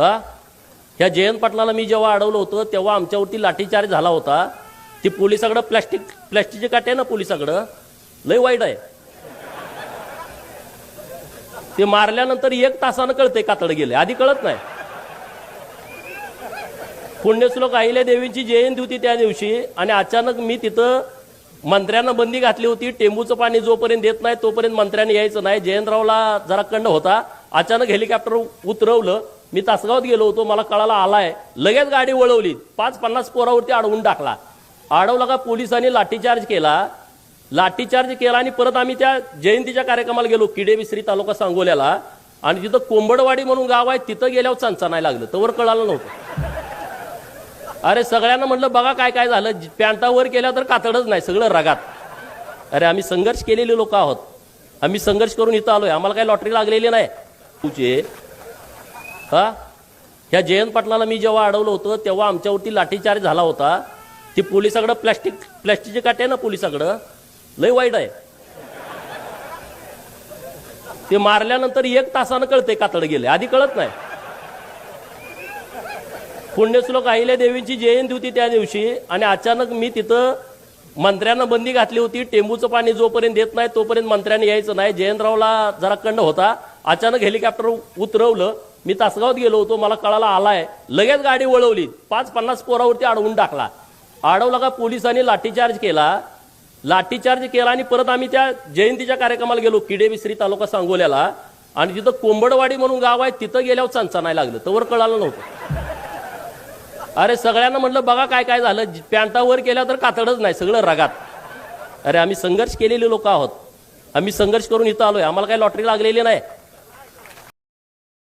हा? ह्या जयंत पाटलाला मी जेव्हा अडवलं होतं तेव्हा आमच्यावरती लाठीचार्ज झाला होता. ती पोलिसाकडं प्लॅस्टिक प्लॅस्टिकचे काटे आहे ना पोलिसाकडं? लय वाईट आहे. ते मारल्यानंतर एक तासानं कळते कातड गेले. आधी कळत नाही. पुण्यश्लोक अहिल्या देवींची जयंती होती त्या दिवशी आणि अचानक मी तिथं मंत्र्यांना बंदी घातली होती. टेंबूचं पाणी जोपर्यंत देत नाही तोपर्यंत मंत्र्यांनी यायचं नाही. जयंतरावला जरा कंड होता. अचानक हेलिकॉप्टर उतरवलं. मी तासगावात गेलो होतो. मला कळाला आलाय. लगेच गाडी वळवली. पाच पन्नास पोरावरती अडवून टाकला. अडवला का पोलिसांनी लाठीचार्ज केला? लाठीचार्ज केला आणि परत आम्ही त्या जयंतीच्या कार्यक्रमाला गेलो किडे विसरी तालुका सांगोल्याला. आणि तिथं कोंबडवाडी म्हणून गाव आहे तिथं गेल्यावर चंचा नाही लागलं. तवर कळालं नव्हतं. अरे सगळ्यांना म्हटलं बघा काय काय झालं. पॅन्टावर केल्या तर कातडच नाही सगळं रगात. अरे आम्ही संघर्ष केलेले लोक आहोत. आम्ही संघर्ष करून इथं आलोय. आम्हाला काही लॉटरी लागलेली नाही. हा? ह्या जयंत पाटलाला मी जेव्हा अडवलं होतं तेव्हा आमच्यावरती लाठीचार्ज झाला होता. ती पोलिसाकडं प्लॅस्टिक प्लॅस्टिकचे काटे आहे ना पोलिसाकडं? लय वाईट आहे. ते मारल्यानंतर एक तासानं कळते कातड गेले. आधी कळत नाही. पुण्यश्लोक अहिल्या देवींची जयंती होती त्या दिवशी आणि अचानक मी तिथं मंत्र्यांना बंदी घातली होती. टेंबूचं पाणी जोपर्यंत देत नाही तोपर्यंत मंत्र्यांनी यायचं नाही. जयंतरावला जरा कंड होता. अचानक हेलिकॉप्टर उतरवलं. मी तासगावात गेलो होतो मला कळाला आलाय. लगेच गाडी वळवली. पाच पन्नास पोरावरती अडवून टाकला. अडवला का पोलिसांनी लाठीचार्ज केला? लाठीचार्ज केला आणि परत आम्ही त्या जयंतीच्या कार्यक्रमाला गेलो किडे विसरी तालुका सांगोल्याला. आणि तिथं कोंबडवाडी म्हणून गाव आहे तिथं गेल्यावर चंचा नाही लागलं. तवर कळालं नव्हतं. अरे सगळ्यांना म्हटलं बघा काय काय झालं. पॅन्टावर केल्या तर कातडच नाही सगळं रगात. अरे आम्ही संघर्ष केलेले लोक आहोत. आम्ही संघर्ष करून इथं आलोय. आम्हाला काही लॉटरी लागलेली नाही.